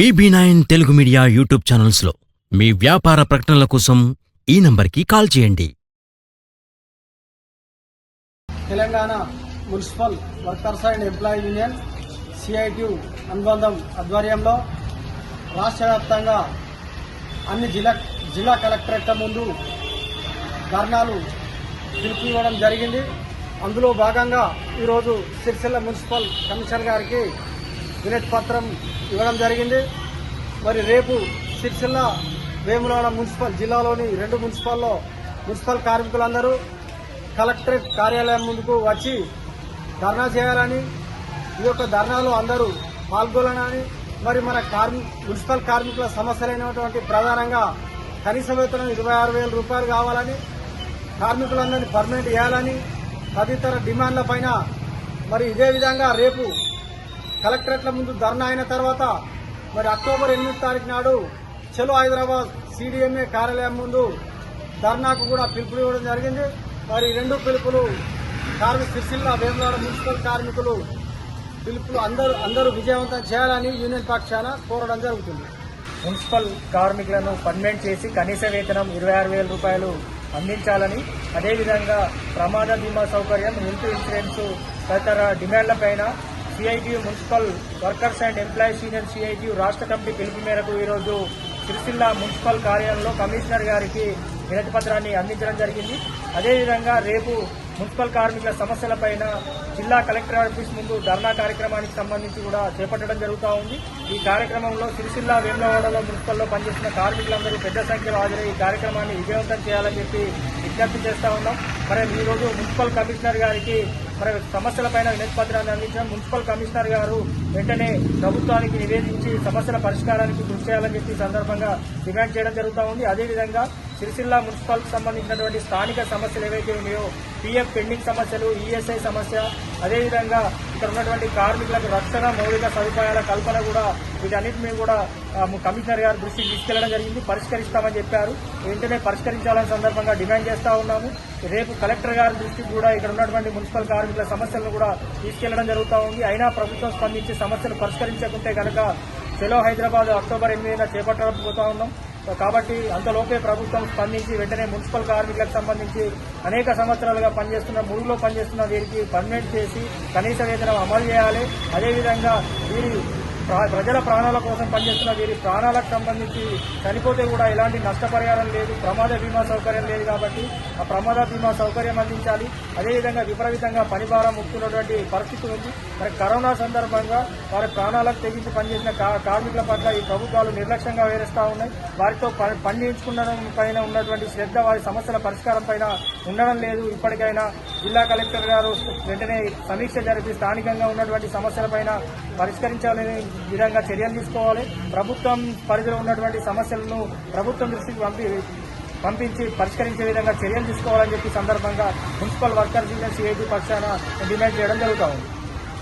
BB nine Telugu media YouTube ఛానల్స్లో మీ వ్యాపార ప్రకటనల కోసం ఈ నంబర్కి కాల్ చేయండి. Telangana municipal workers and employee union CIT అనుబంధం ఆధ్వర్యంలో రాష్ట్ర వ్యాప్తంగా అన్ని జిల్లా జిల్లా కలెక్టరేట్ల ముందు ధర్నాలు పిలిపివ్వడం జరిగింది. అందులో భాగంగా ఈరోజు సిరిసిల్ల మున్సిపల్ కమిషనర్ గారికి వినతి పత్రం ఇవ్వడం జరిగింది. మరి రేపు సిరిసిల్ల వేములవాడ మున్సిపల్ జిల్లాలోని రెండు మున్సిపల్లో మున్సిపల్ కార్మికులందరూ కలెక్టరేట్ కార్యాలయం ముందుకు వచ్చి ధర్నా చేయాలని ఈ యొక్క ధర్నాలో అందరూ పాల్గొనాలని మరి మన కార్మి మున్సిపల్ కార్మికుల సమస్యలైనటువంటి ప్రధానంగా కనీస వేతనం ఇరవై ఆరు వేల రూపాయలు కావాలని కార్మికులందరినీ పర్మనెంట్ చేయాలని తదితర డిమాండ్ల పైన మరి ఇదే విధంగా రేపు కలెక్టరేట్ల ముందు ధర్నా అయిన తర్వాత మరి అక్టోబర్ ఎనిమిది తారీఖు నాడు చలో హైదరాబాద్ సిడిఎంఏ కార్యాలయం ముందు ధర్నాకు కూడా పిలుపులు ఇవ్వడం జరిగింది. మరి రెండు పిలుపులు కార్మిక సిరిసిల్ల వేములవాడ మున్సిపల్ కార్మికులు పిలుపులు అందరూ అందరూ విజయవంతం చేయాలని యూనియన్ పక్షాన కోరడం జరుగుతుంది. మున్సిపల్ కార్మికులను పర్మనెంట్ చేసి కనీస వేతనం ఇరవై ఆరు వేల రూపాయలు అందించాలని అదేవిధంగా ప్రమాద బీమా సౌకర్యం హెల్త్ ఇన్సూరెన్స్ తదితర డిమాండ్లపైన CITU municipal workers and employees union CITU రాష్ట్ర కమిటీ పిలుపు మేరకు ఈరోజు సిరిసిల్ల మున్సిపల్ కార్యాలయంలో కమిషనర్ గారికి వినతి పత్రాన్ని అందించడం జరిగింది. అదేవిధంగా రేపు మున్సిపల్ కార్మికుల సమస్యలపైన జిల్లా కలెక్టర్ ఆఫీస్ ముందు ధర్నా కార్యక్రమానికి సంబంధించి కూడా చేపట్టడం జరుగుతూ ఉంది. ఈ కార్యక్రమంలో సిరిసిల్ల వేములవాడలో మున్సిపల్లో పనిచేస్తున్న కార్మికులందరూ పెద్ద సంఖ్యలో హాజరై ఈ కార్యక్రమాన్ని విజయవంతం చేయాలని చెప్పి విజ్ఞప్తి చేస్తా ఉన్నాం. మరి ఈరోజు మున్సిపల్ కమిషనర్ గారికి మరి సమస్యలపైన వినతి పత్రాన్ని మున్సిపల్ కమిషనర్ గారు వెంటనే ప్రభుత్వానికి నివేదించి సమస్యల పరిష్కారానికి కృషి చేయాలని చెప్పి సందర్భంగా డిమాండ్ చేయడం జరుగుతూ ఉంది. అదేవిధంగా సిరిసిల్ల మున్సిపల్ సంబంధించినటువంటి స్థానిక సమస్యలు ఏవైతే ఉన్నాయో పీఎఫ్ పెండింగ్ సమస్యలు ఈఎస్ఐ సమస్య అదేవిధంగా ఇక్కడ ఉన్నటువంటి కార్మికులకు రక్షణ మౌలిక సదుపాయాల కల్పన కూడా వీటన్నిటిని కూడా కమిషనర్ గారు దృష్టికి తీసుకెళ్ళడం జరిగింది. పరిష్కరిస్తామని చెప్పారు. వెంటనే పరిష్కరించాలని సందర్భంగా డిమాండ్ చేస్తా ఉన్నాము. రేపు కలెక్టర్ గారి దృష్టికి కూడా ఇక్కడ ఉన్నటువంటి మున్సిపల్ కార్మికుల సమస్యలను కూడా తీసుకెళ్ళడం జరుగుతూ ఉంది. అయినా ప్రభుత్వం స్పందించి సమస్యలు పరిష్కరించకుంటే కనుక సెలో హైదరాబాద్ అక్టోబర్ ఎనిమిదిన చేపట్టబోతా ఉన్నాం. కాబట్టి అంతలోపే ప్రభుత్వం స్పందించి వెంటనే మున్సిపల్ కార్మికులకు సంబంధించి అనేక సంవత్సరాలుగా పనిచేస్తున్న మురుగులో పనిచేస్తున్న వీరికి పర్మనెంట్ చేసి కనీస వేతనం అమలు చేయాలి. అదేవిధంగా వీరి ప్రజల ప్రాణాల కోసం పనిచేస్తున్న వీరి ప్రాణాలకు సంబంధించి చనిపోతే కూడా ఎలాంటి నష్టపరిహారం లేదు ప్రమాద బీమా సౌకర్యం లేదు కాబట్టి ఆ ప్రమాద బీమా సౌకర్యం అందించాలి. అదేవిధంగా విపరీతంగా పనిభారం ముక్తున్నటువంటి పరిస్థితి ఉంది. మరి కరోనా సందర్భంగా వారి ప్రాణాలకు తెగించి పనిచేసిన కార్మికుల పట్ల ఈ ప్రభుత్వాలు నిర్లక్ష్యంగా వేరేస్తా ఉన్నాయి. వారితో ప- పైన ఉన్నటువంటి శ్రద్ధ వారి సమస్యల పరిష్కారం పైన ఉండడం లేదు. ఇప్పటికైనా జిల్లా కలెక్టర్ గారు వెంటనే సమీక్ష జరిపి స్థానికంగా ఉన్నటువంటి సమస్యలపైన పరిష్కరించాలని విధంగా చర్యలు తీసుకోవాలి. ప్రభుత్వం పరిధిలో ఉన్నటువంటి సమస్యలను ప్రభుత్వం దృష్టికి పంపి పంపించి పరిష్కరించే విధంగా చర్యలు తీసుకోవాలని చెప్పి సందర్భంగా మున్సిపల్ వర్కర్స్ యూనియన్ సిఐటి పక్షాన డిమాండ్ చేయడం జరుగుతూ ఉంది.